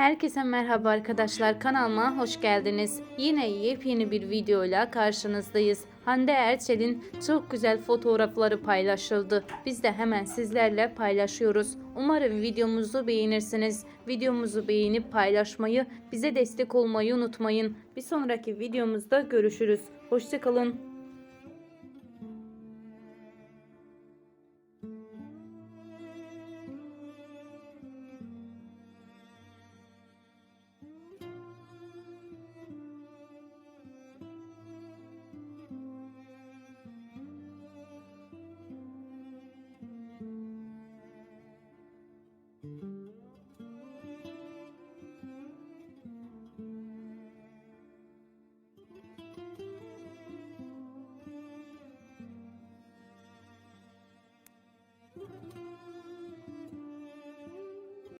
Herkese merhaba arkadaşlar kanalıma hoş geldiniz. Yine yepyeni bir videoyla karşınızdayız. Hande Erçel'in çok güzel fotoğrafları paylaşıldı. Biz de hemen sizlerle paylaşıyoruz. Umarım videomuzu beğenirsiniz. Videomuzu beğenip paylaşmayı, bize destek olmayı unutmayın. Bir sonraki videomuzda görüşürüz. Hoşçakalın.